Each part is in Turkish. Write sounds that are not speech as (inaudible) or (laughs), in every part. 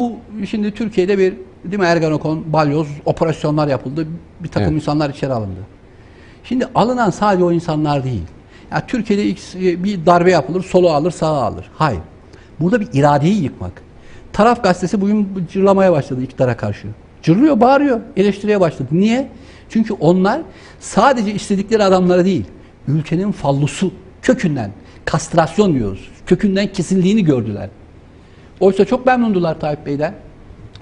Bu şimdi Türkiye'de bir değil mi Ergenekon, balyoz operasyonlar yapıldı. Bir takım Evet. insanlar içeri alındı. Şimdi alınan sadece o insanlar değil. Ya Türkiye'de X- bir darbe yapılır, solu alır, sağa alır. Hayır. Burada bir iradeyi yıkmak. Taraf gazetesi bugün cırlamaya başladı iktidara karşı. Cırlıyor, bağırıyor, eleştiriye başladı. Niye? Çünkü onlar sadece istedikleri adamları değil, ülkenin fallusu kökünden, kastrasyon diyoruz, kökünden kesildiğini gördüler. Oysa çok memnundular Tayyip Bey'den.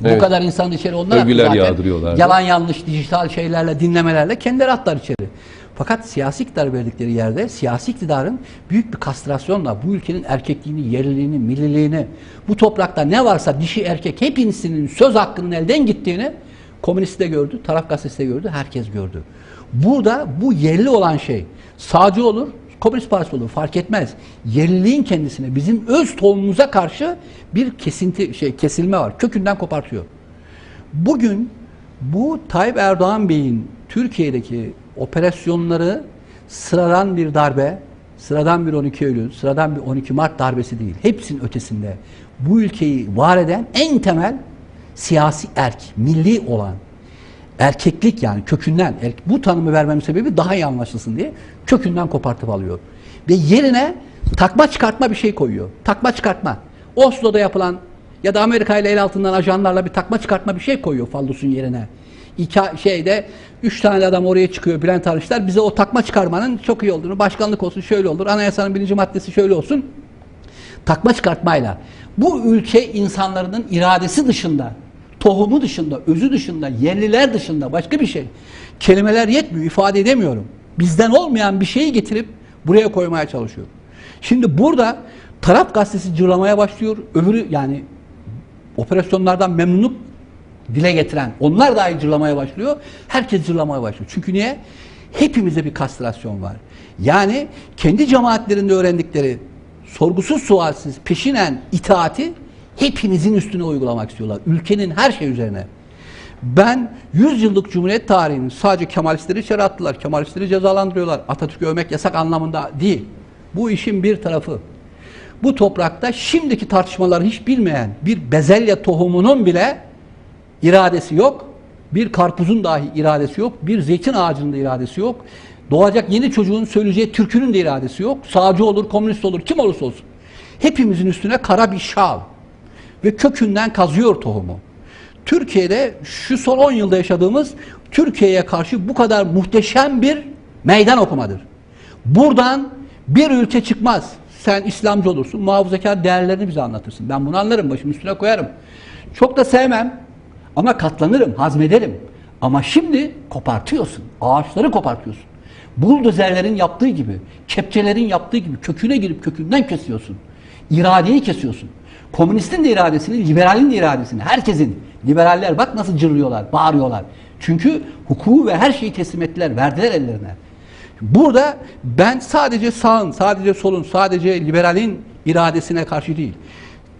Bu Evet. kadar insan içeri onlar Övgüler yağdırıyorlardı. Yalan yanlış dijital şeylerle, dinlemelerle kendileri atlar içeri. Fakat siyasi iktidar verdikleri yerde siyasi iktidarın büyük bir kastrasyonla bu ülkenin erkekliğini, yerliliğini, milliliğini, bu toprakta ne varsa dişi erkek hepsinin söz hakkının elden gittiğini komünist de gördü, taraf gazetesi de gördü, herkes gördü. Burada bu yerli olan şey sağcı olur, Komünist Partisi olur fark etmez. Yerliliğin kendisine bizim öz tohumumuza karşı bir kesinti şey kesilme var. Kökünden kopartıyor. Bugün bu Tayyip Erdoğan Bey'in Türkiye'deki operasyonları sıradan bir darbe, sıradan bir 12 Eylül, sıradan bir 12 Mart darbesi değil. Hepsinin ötesinde bu ülkeyi var eden en temel siyasi erk, milli olan erkeklik yani kökünden erk- bu tanımı vermemin sebebi daha iyi anlaşılsın diye kökünden kopartıp alıyor. Ve yerine takma çıkartma bir şey koyuyor. Takma çıkartma. Oslo'da yapılan ya da Amerika ile el altından ajanlarla bir takma çıkartma bir şey koyuyor fallusun yerine. İki şeyde üç tane adam oraya çıkıyor Bülent Arınçlar bize o takma çıkarmanın çok iyi olduğunu başkanlık olsun şöyle olur anayasanın birinci maddesi şöyle olsun takma çıkartmayla bu ülke insanların iradesi dışında, tohumu dışında, özü dışında, yerliler dışında başka bir şey. Kelimeler yetmiyor, ifade edemiyorum. Bizden olmayan bir şeyi getirip buraya koymaya çalışıyor. Şimdi burada taraf gazetesi cırlamaya başlıyor. Öbürü yani operasyonlardan memnunluk dile getiren onlar dahi cırlamaya başlıyor. Herkes cırlamaya başlıyor. Çünkü niye? Hepimizde bir kastrasyon var. Yani kendi cemaatlerinde öğrendikleri sorgusuz sualsiz peşinen itaati hepimizin üstüne uygulamak istiyorlar. Ülkenin her şey üzerine. Ben 100 yıllık Cumhuriyet tarihinin sadece Kemalistleri içeri attılar. Kemalistleri cezalandırıyorlar. Atatürk'ü övmek yasak anlamında değil. Bu işin bir tarafı. Bu toprakta şimdiki tartışmaları hiç bilmeyen bir bezelye tohumunun bile iradesi yok. Bir karpuzun dahi iradesi yok. Bir zeytin ağacının da iradesi yok. Doğacak yeni çocuğun söyleyeceği türkünün de iradesi yok. Sağcı olur, komünist olur, kim olursa olsun. Hepimizin üstüne kara bir şal. Ve kökünden kazıyor tohumu. Türkiye'de şu son 10 yılda yaşadığımız Türkiye'ye karşı bu kadar muhteşem bir meydan okumadır. Buradan bir ülke çıkmaz. Sen İslamcı olursun, muhafazakar değerlerini bize anlatırsın. Ben bunu anlarım, başımın üstüne koyarım. Çok da sevmem ama katlanırım, hazmederim. Ama şimdi kopartıyorsun, ağaçları kopartıyorsun. Buldozerlerin yaptığı gibi, kepçelerin yaptığı gibi köküne girip kökünden kesiyorsun. İradeyi kesiyorsun. Komünistin de iradesini, liberalin de iradesini, herkesin. Liberaller bak nasıl cırlıyorlar, bağırıyorlar. Çünkü hukuku ve her şeyi teslim ettiler, verdiler ellerine. Burada ben sadece sağın, sadece solun, sadece liberalin iradesine karşı değil.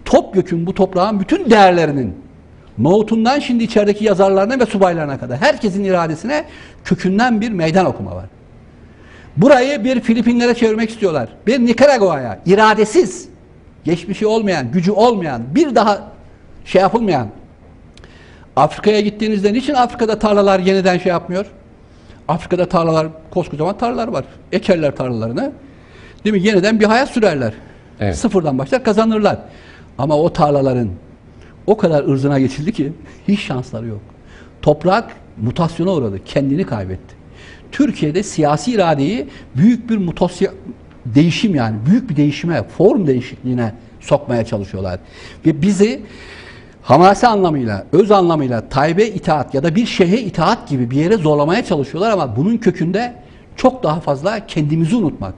Topyekun bu toprağın bütün değerlerinin Nohutundan şimdi içerideki yazarlarına ve subaylarına kadar herkesin iradesine kökünden bir meydan okuma var. Burayı bir Filipinlere çevirmek istiyorlar. Bir Nikaragua'ya iradesiz, geçmişi olmayan, gücü olmayan, bir daha şey yapılmayan. Afrika'ya gittiğinizde niçin Afrika'da tarlalar yeniden şey yapmıyor? Afrika'da tarlalar, koskocaman tarlalar var. Ekerler tarlalarını. Değil mi? Yeniden bir hayat sürerler. Evet. Sıfırdan başlar kazanırlar. Ama o tarlaların o kadar ırzına geçildi ki hiç şansları yok. Toprak mutasyona uğradı. Kendini kaybetti. Türkiye'de siyasi iradeyi büyük bir mutasya değişim yani büyük bir değişime, form değişikliğine sokmaya çalışıyorlar. Ve bizi hamase anlamıyla, öz anlamıyla Tayyip'e itaat ya da bir şeyhe itaat gibi bir yere zorlamaya çalışıyorlar ama bunun kökünde çok daha fazla kendimizi unutmak,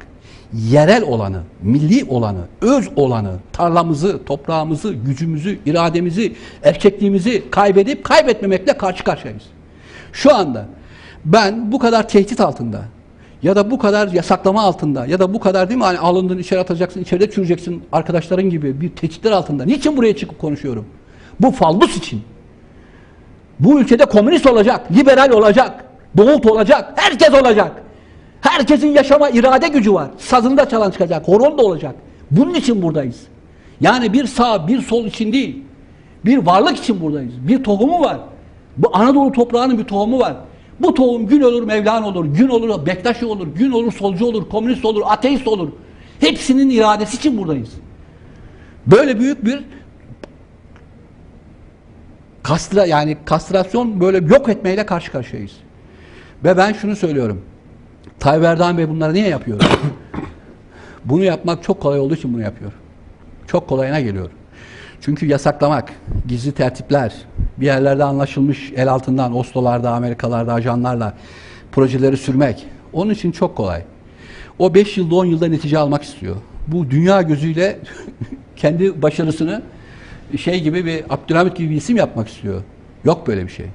yerel olanı, milli olanı, öz olanı, tarlamızı, toprağımızı, gücümüzü, irademizi, erkekliğimizi kaybedip kaybetmemekle karşı karşıyayız. Şu anda ben bu kadar tehdit altında ya da bu kadar yasaklama altında ya da bu kadar değil mi hani alındın içeri atacaksın, içeride çürüyeceksin arkadaşların gibi bir tehditler altında. Niçin buraya çıkıp konuşuyorum? Bu faldus için. Bu ülkede komünist olacak, liberal olacak, doğult olacak, herkes olacak. Herkesin yaşama irade gücü var. Sazında çalan çıkacak, horon da olacak. Bunun için buradayız. Yani bir sağ, bir sol için değil. Bir varlık için buradayız. Bir tohumu var. Bu Anadolu toprağının bir tohumu var. Bu tohum gün olur Mevlana olur, gün olur Bektaşi olur, gün olur solcu olur, komünist olur, ateist olur. Hepsinin iradesi için buradayız. Böyle büyük bir kastra yani kastrasyon böyle yok etmeyle karşı karşıyayız. Ve ben şunu söylüyorum. Tayyip Erdoğan Bey bunları niye yapıyor? (coughs) bunu yapmak çok kolay olduğu için bunu yapıyor. Çok kolayına geliyor. Çünkü yasaklamak, gizli tertipler, bir yerlerde anlaşılmış el altından, Oslo'larda, Amerikalarda, ajanlarla projeleri sürmek. Onun için çok kolay. O 5 yılda 10 yılda netice almak istiyor. Bu dünya gözüyle (laughs) kendi başarısını şey gibi bir Abdülhamit gibi bir isim yapmak istiyor. Yok böyle bir şey.